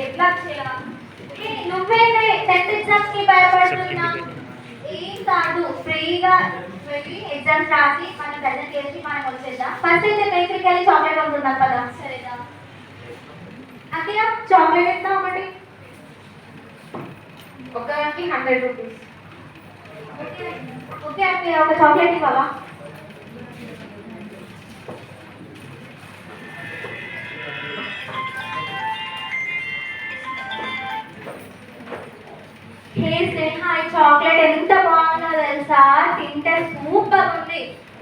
ఎట్లా టెన్త్ ఎగ్జామ్స్కి భయపడుతున్నా ఏం కాదు ఫ్రీగా వెళ్ళి ఎగ్జామ్స్ రాసి మనం ప్రజెంట్ చేసి మనం వచ్చేద్దాం ఫస్ట్ అయితే బేకరీకి వెళ్ళి చాక్లెట్ కొనుక్కుందాం కదా సరేదా అక్కయ్య చాక్లెట్ ఎంత ఒకటి ఒకదానికి హండ్రెడ్ రూపీస్ ఓకే అక్కయ్య ఒక చాక్లెట్ ఇవ్వవా చాక్లెట్ ఎంత బాగుందో తెలుసా? తింటే సూపర్ ఉంది.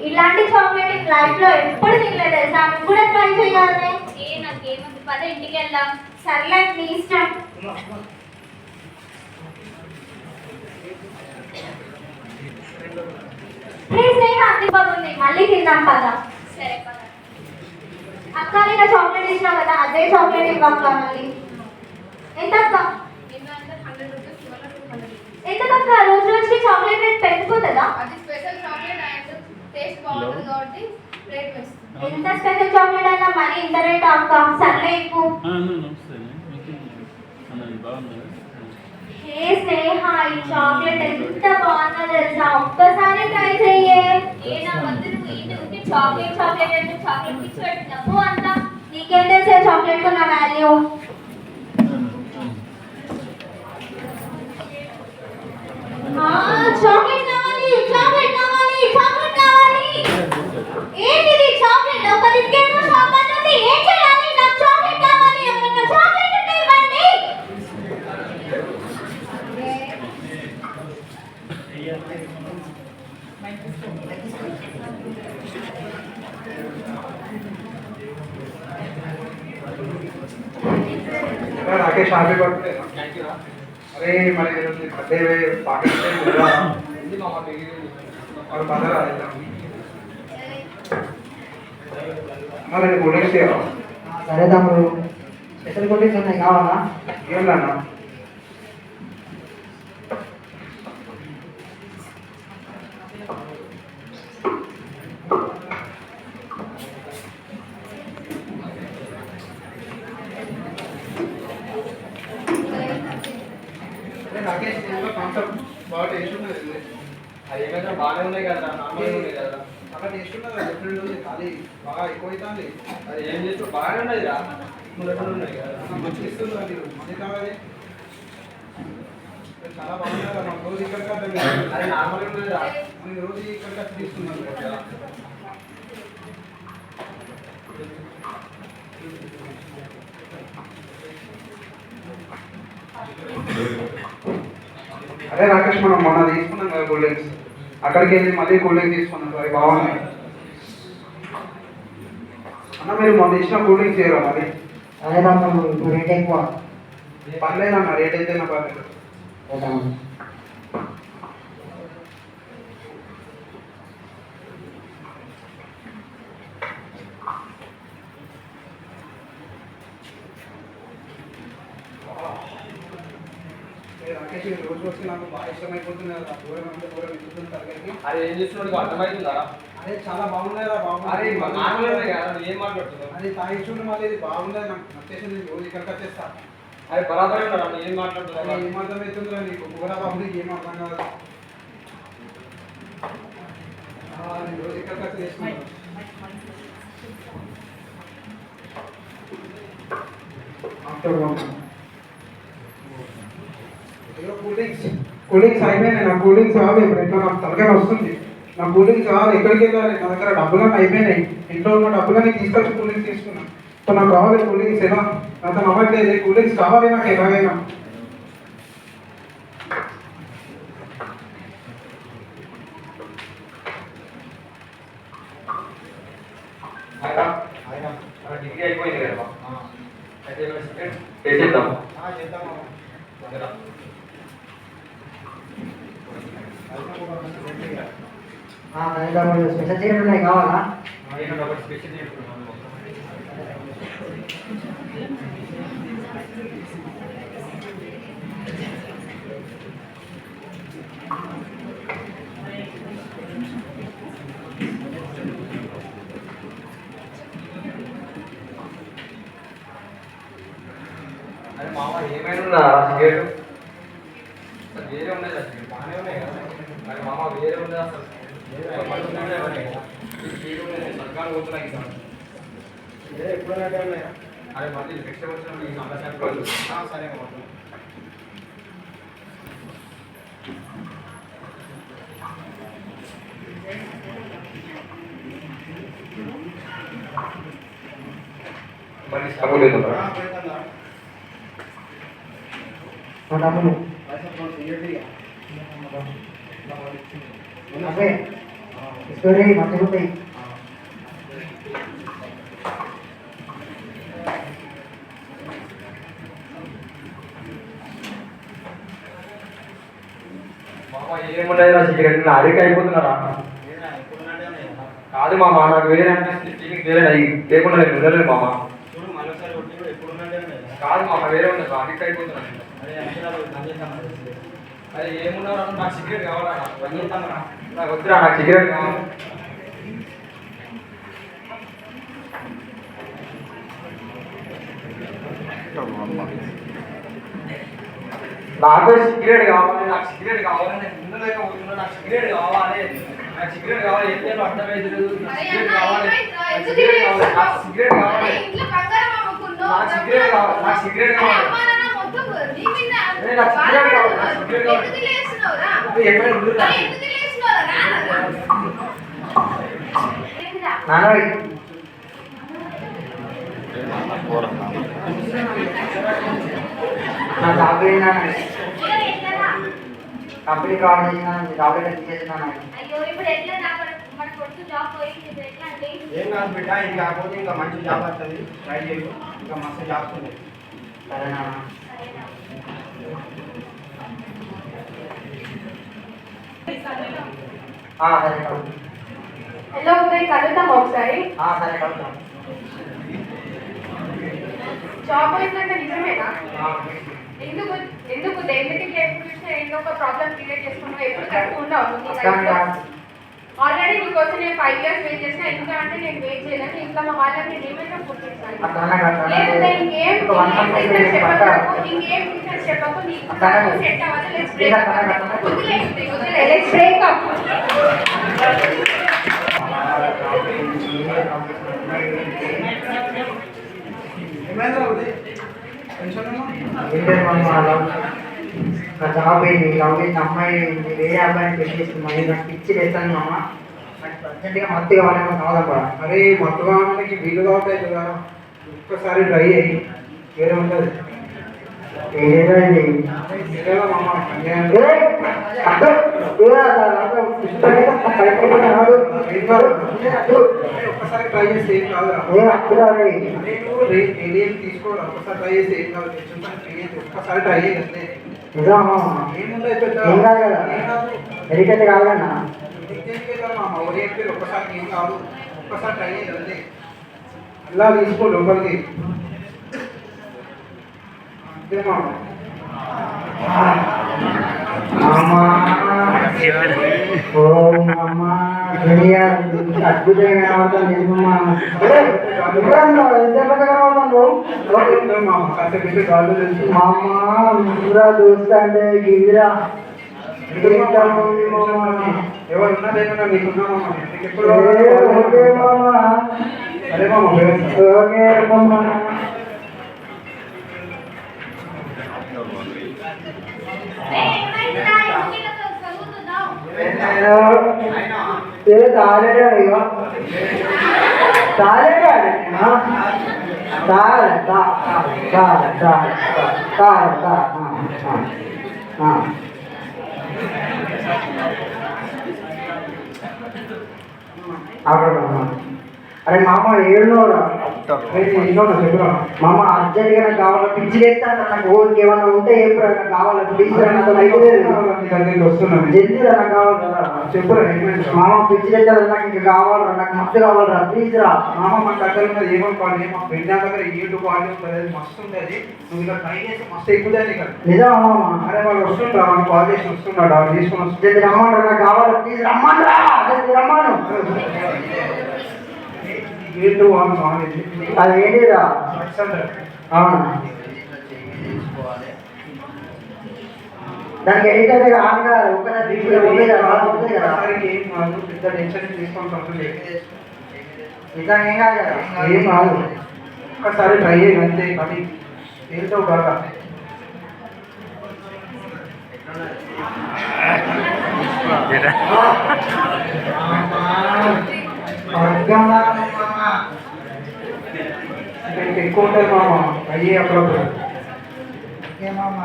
ఇలాంటి చాక్లెట్ లైఫ్లో ఎప్పుడు తినలేదు తెలుసా? నువ్వు కూడా ట్రై చేయాలి. ఏ నాకేముంది పద ఇంటికి వెళ్దాం సర్లే నీ ఇష్టం. బాగుంది మళ్ళీ తిందాం పద. సరే పద. అక్క నేను చాక్లెట్ ఇచ్చినావు కదా అదే చాక్లెట్ ఇవ్వక్క మళ్ళీ ఎంత అక్క హండ్రెడ్ రూపీస్ ఇవాళ టూ హండ్రెడ్ ఎంత అక్క రోజు రోజుకి పెరిగిపోతుందా అది స్పెషల్ చాక్లెట్ అండ్ టేస్ట్ బాగుంటుంది కాబట్టి రేట్ వేస్తుంది ఎంత స్పెషల్ చాక్లెట్ అయినా మరి ఇంత రేట్ అక్క సర్లే బాగుంది? హే స్నేహ ఈ చాక్లెట్ ఎంత బాగుందో తెలుసా? ఒక్కసారి ట్రై చెయ్యే. ఏనా వద్దు నువ్వు ఇంటి ఉంటే చాక్లెట్ చాక్లెట్ అంటే చాక్లెట్ పిచ్చి పెట్టినప్పు అంత. నీకేం తెలిసే చాక్లెట్కు నా వాల్యూ చాక్లెట్ కావాలి చాక్లెట్ కావాలి చాక్లెట్ కావాలి ఏంటిది చాక్లెట్ ఒక దిక్కేమో షాప్ అన్నది ఏం చేయాలి నాకు చాక్లెట్ కావాలి ఎవరైనా చాక్లెట్ ఉంటే ఇవ్వండి రాకేష్ హ్యాపీ బర్త్డే అరే మరి బర్త్డే పార్టీ మరి మదర్ మరి నేను గుడి చేయవా? సరే తమ్ముడు. స్పెషల్ కొట్టింగ్స్ ఉన్నాయి కావాలా ఏమన్నా అది ఏమైనా బాగానే ఉన్నాయి కదా నార్మల్గా ఉన్నాయి కదా. టేస్ట్ ఉన్నది డిఫరెంట్ ఉంది అది బాగా ఎక్కువ అవుతుంది అది ఏం చేస్తూ బాగానే ఉన్నది రా. ముళ్ళట్లు ఉన్నాయి? కదా మనీ కావాలి? చాలా కదా మనం రోజు ఇక్కడికి వద్దాం అది నార్మల్గా ఉన్నది రా. మనం రోజు ఇక్కడికి వచ్చి తీసుకున్నాం కదా. అరే రాకేష్ మనం మొన్న తీసుకున్నాం కదా కూల్ డ్రింక్స్ అక్కడికి వెళ్ళి మళ్ళీ కూల్ డ్రింక్స్ తీసుకున్నాం అవి బాగున్నాయి అన్న మీరు మొన్న ఇచ్చిన కూల్ డ్రింక్స్ చేయరా మరి? సరే ఇప్పుడు రేట్ ఎక్కువ. పర్లేదు అన్న రేట్ అయితే నా పర్లేదు సరే తమ్ముడు ఏ రాకేష్ ఈ రోజు వచ్చి నాకు బాగా ఇష్టమైపోతుంది కదా దూరం అంటే దూరం ఎక్కుతుంది తరగతికి అది ఏం చేస్తున్నాడు అర్థమవుతుందా? అదే చాలా బాగున్నాయి. రా అరే ఉన్నాయి కదా నువ్వు ఏం మాట్లాడుతున్నావు? అది తాగి చూడు మళ్ళీ ఇది బాగుంది నాకు నచ్చేసింది నేను రోజు ఇక్కడికి వచ్చేస్తా. అది బరాబరే ఉన్నాడు ఏం మాట్లాడుతున్నావు? ఏం అర్థం అవుతుందిరా నీకు? బుగరా బాబుకి ఏం అర్థం కాదు. నేను రోజు ఇక్కడికి వచ్చి చేసుకుంటాను ఆఫ్టర్ వన్ ఏదో కూల్ డ్రింక్స్ కూల్ డ్రింక్స్ అయిపోయినాయి నా కూల్ డ్రింక్స్ ఇప్పుడు ఎట్లా నాకు తలకాయ వస్తుంది నా కూల్ కావాలి ఎక్కడికి వెళ్ళాలి? నా దగ్గర డబ్బులన్నీ అయిపోయినాయి. ఇంట్లో ఉన్న డబ్బులన్నీ తీసుకొచ్చి కూల్ తీసుకున్నాను సో నాకు కావాలి కూల్ ఎలా నాతో అవ్వట్లేదు. కూల్ కావాలి నాకు ఎలాగైనా అయినా అయినా డిగ్రీ అయిపోయింది కదా అయితే చేసేద్దాం ఆ, సరే తమ్ముడు చీరలు ఉన్నాయి కావాలా? అరే మామ ఏమైనా ఉందా సిగరెట్ అసలు వేరే ఉండదు అసలు బాగానే ఉన్నాయి కదా మరి మామ వేరే ఉండదు అసలు ఒక పది ఉన్నాయి ఉన్నాయి కదా ఇది వేరే ఉన్నాయి సర్కారు పోతున్నాయి ఇంకా వేరే ఎప్పుడు ఉన్నాయి అరే మళ్ళీ నెక్స్ట్ వచ్చినప్పుడు ఈ సమస్య సరే మామ మరి సగం లేదు మా తమ్ముడు అవే స్టోరీ మంచిగా ఉంటాయి మామ ఏమున్నాయి రా సిగరెట్ అడిగి అయిపోతున్నారా? కాదు మామ నాకు వేరే అనిపిస్తుంది. వేరే లేకుండా నేను ఉండలేదు మామ. కాదు మామ వేరే ఉన్నది అడిగి అయిపోతున్నాను నేను. అరే ఏమున్నారా? నాకు సిగరెట్ కావాలా? నాకు వద్దురా నాకు సిగరెట్ కావాలి. నాకు సిగరెట్ కావాలి? నాకు సిగరెట్ కావాలి. నేను ముందు లేక పోతున్నా నాకు సిగరెట్ కావాలి. నాకు సిగరెట్ కావాలి. ఏం చేయాలో అర్థమైతే లేదు. నాకు సిగరెట్ కావాలి? నాకు సిగరెట్ కావాలి. నాకు? సిగరెట్ కావాలి. నాకు సిగరెట్ కావాలి, నాకు సిగరెట్ కావాలి. నాన్న నాకు సిగరెట్ కావాలి, నాకు. సిగరెట్ కావాలి. ఎక్కడ నా ఎట్లరా? కంపెనీ కాల్ చేసిన టాబ్లెట్ తీసేసిన అయ్యో ఇప్పుడు ఎట్లా మన- కొడుకు జాబ్ పోయింది ఏం కాదు బిడ్డ ఇది కాకపోతే ఇంకా మంచి జాబ్ వస్తుంది ట్రై చేయు ఇంకా మస్తు జాబ్స్ ఉన్నాయి సరే నాన్న సరేనా? ఆ, సరే. హలో ఉదయ్ కలుద్దాం ఒకసారి ఆ, సరే కలుద్దాం. జాబ్ పోయిందంటే నిజమేనా ఆ, ఎందుకు ఎందుకు ఎందుకు ఇట్లా ఎప్పుడు చూసినా ఏదో ఒక ప్రాబ్లం క్రియేట్ చేసుకున్నావు ఎప్పుడు కాదు. ఆల్రెడీ నీకోసం నేను ఫైవ్ ఇయర్స్ వెయిట్ చేసిన ఇంకా అంటే నేను వెయిట్ చేయలేను. ఇంకా మా వాళ్ళకి నేను ఏమైనా. లేదు ఇంకేం మంత్ ఇంకేం పక్కా. చెప్పకు. ఇంకేం business చెప్పకు. నీకు. సెట్ అవ్వదు లెట్స్ లేదు, బ్రేక్ అట్లా అనకు, అట్లా అనకు. వదిలేయండి వదిలే లెట్స్ బ్రేక్ అప్ ఏమైందిరా ఉదయ్ టెన్షన్ నా జాబ్ అయింది లవ్ చేసిన అమ్మాయి ఉంది, వేరే అబ్బాయిని పెళ్ళి చేస్తుంది నాకు పిచ్చి వేస్తాను మామ నాకు అర్జెంట్గా మత్తు కావాలేమో కావాలి పడా అరే మత్తుగా మనకి వీలు కావట్లేదు కదా ఒక్కసారి ట్రై అయ్యి వేరే ఉంటుంది ఏదో ఒక్కసారి ట్రై చేస్తే ఏం కాదు ఏ, తీసుకోవాలి ఒక్కసారి ట్రై చేసి ఏం కాదు ఒక్కసారి ట్రై చేయండి నిజమా మామ? ఒక్కసారి ఏం కాదు ఒక్కసారి ట్రై చేయండి అలా తీసుకో లోపలికి అంతే మామ అమ్మా ఓ అమ్మ దునియా అద్భుతంగా కనబడుతుంది నిజమమ్మా. ఏ, ఇక్కడ ఉన్నావు, ఎంతసేపటి కనబడుతున్నావు? లోపలికి మామ కాసేపు అద్భుతంగా గాల్లో తెలుసు మా అమ్మ దోస్తా అంటే గిరిరా ఎవరు ఉన్నదేమన్నా నీకున్నా మామ నీకు ఎప్పుడు ఓకే మామ ఏ తాలేడా ఇగో తాలేడా తాల తా తాల తాల తాల తా అక్కడ అరే మామ ఏడున్నోరా ఇంట్లో చెప్పురా మామ అర్జెంట్గా నాకు కావాలి? పిచ్చి లేస్తాను నాకు ఊరికి ఏమన్నా ఉంటే ఏం నాకు కావాలి? నాకు చెప్పురా మామ పిచ్చి నాకు ఇంకా కావాలరా నాకు మస్తు కావాలరా. ప్లీజ్ రా. మామ దగ్గర ఉన్నది ఏమనుకోవాలి మా ఫ్రెండ్ దగ్గర ఏడు క్వాలిటీ ఉంటుంది అది మస్తు ఉంటుంది నువ్వు ఇక్కడ ట్రై చేస్తే మస్తు ఎక్కుతుంది ఇక్కడ. నిజమా మామ? అరే వాళ్ళు వస్తుండ్రా. వాళ్ళు కాల్ చేసి వస్తున్నాడు. వాళ్ళు తీసుకొని వస్తున్నాడు. రమ్మంటారు నాకు కావాలి. ప్లీజ్ రమ్మను. ఏంటో వాళ్ళు కాలేజ్ అది ఏంటిరా అవునా తీసుకోవాలి దానికి ఎడిట్ అయితే కాదు కదా ఒకసారి తీసుకుని పోయి కదా అవుతుంది కదా ఒకసారికి ఏం కాదు పెద్ద టెన్షన్ తీసుకొని కంప్లీట్ చేయండి. నిజంగా ఏం కాదు కదా ఏం కాదు ఒక్కసారి ట్రై చేయండి అంతే కానీ ఏంటో బాగా స్వర్గం ఎక్కువ ఉంటుంది మామ అయ్యి అప్పుడప్పుడు ఏ మామ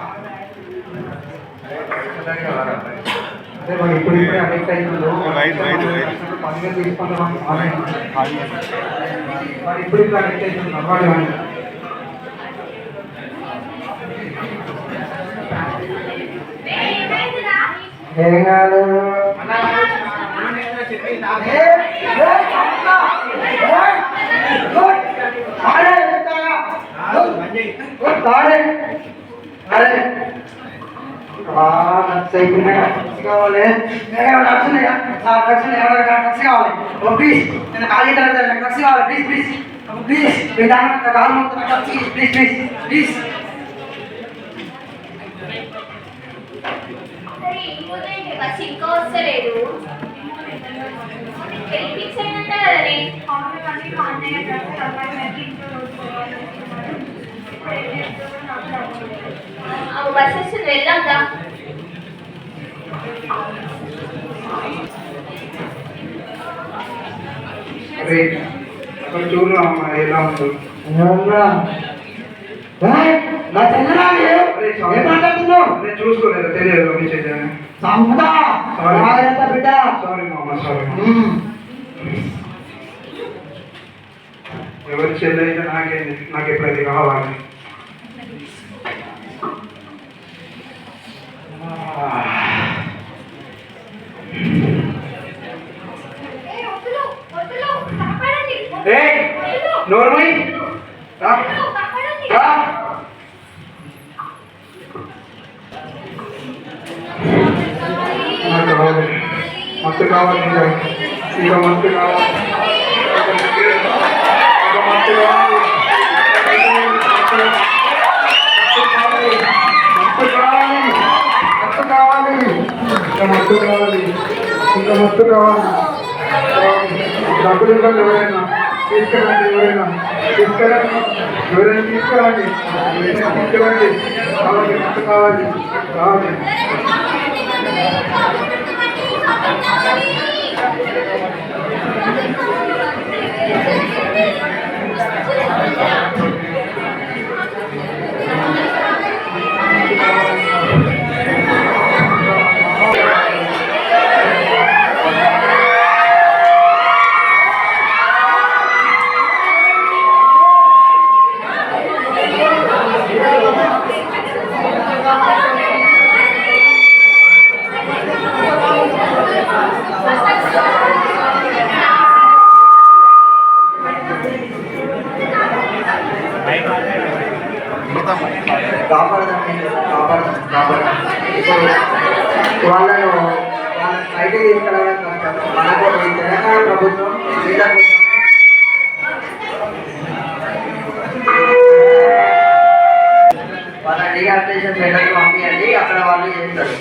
అదే మరి ఇప్పుడు ఇప్పుడే అడిక్ట్ రైట్. పదివేలు తీసుకుంటున్నాం మరి ఇప్పుడు ఇప్పుడు అడిక్ట్ అవుతుంది అవ్వాలి కానీ? ఏం కాదు సరే, ఇంకోటేంటి? బస్ ఇంకా వస్తలేదు పెళ్ళి ఫిక్స్ అయినట్ట కదనే అవును కానీ మా అన్నయ్య డ్రెస్ ఇంట్లో చేస్తాడో నాకు. ఆ బస్ వస్తుంది వెళ్దాం దా అరే అక్కడ చూడు అమ్మ ఎలా ఉందో ఎవరురా? ఏయ్, నా చెల్లెలా మీరు? ఏం మాట్లాడుతున్నావు నేను చూసుకోలేదు తెలియదు బిడ్డ సారీ మామ సారీ. ఎవరి చెల్లె అయితే నాకేంది నాకు ఎప్పుడైతే కావాలి. మత్తు కావాలి ఇంకా మత్తు కావాలి డబ్బులు ఇవ్వాలి ఎవరైనా తీసుకురండి ఎవరైనా తీసుకురండి ఎవరైనా తీసుకురండి ఎవరైనా తీసుకురండి కావాలి మత్తు కావాలి కావాలి వాళ్ళని మనకు ఈ తెలంగాణ ప్రభుత్వం క్రీడా వాళ్ళ రీహాబిలిటేషన్ సెంటర్కి పంపించండి అక్కడ వాళ్ళు చేస్తారు.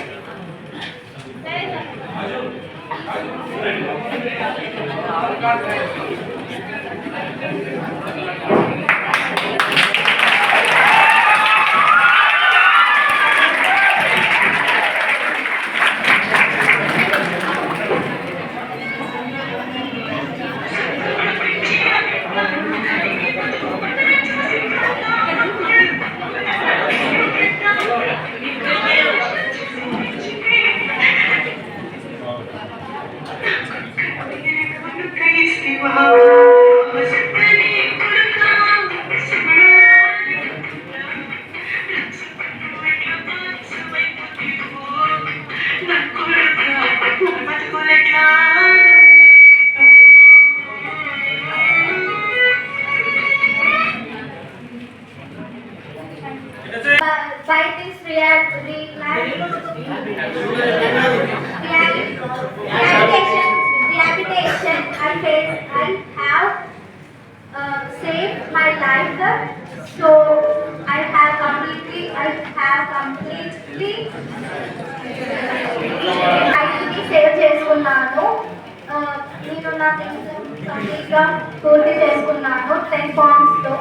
కంప్లీట్గా పూర్తి చేసుకున్నాను. టెన్ పాయింట్స్తో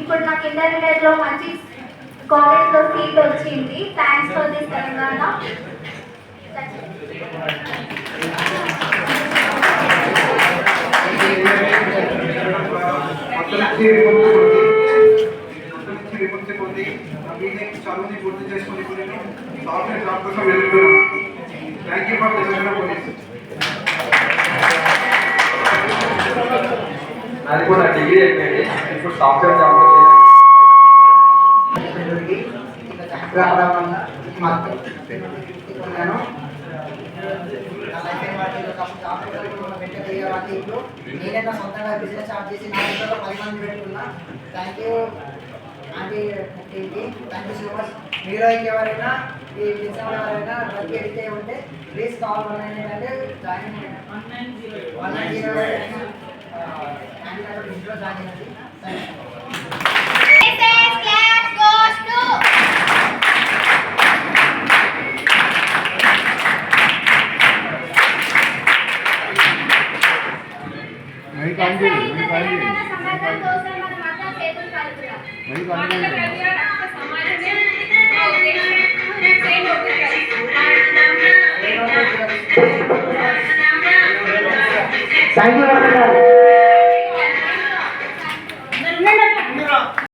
ఇప్పుడు నాకు ఇంటర్మీడియట్లో మంచి కాలేజ్లో సీట్ వచ్చింది. Thanks for this Telangana. చదువుని పూర్తి చేసుకుని thank you for Telangana police అది కూడా డిగ్రీ అయిపోయింది. ఇప్పుడు సాఫ్ట్వేర్ జాబ్లో చేయాలి. నేనైనా సొంతంగా బిజినెస్ స్టార్ట్ చేసి నా ఇంట్లో పది మంది పెట్టుకున్నా. Thank you aunty thank you so much మీరు ఇంకెవరైనా ఈ బిజినెస్ ఎవరైనా వర్క్ ఎడితే ఉంటే ప్లీజ్ కాల్ వన్ నైన్ ఏంటంటే జాయిన్ వన్ నైన్ జీరో ఇంట్లో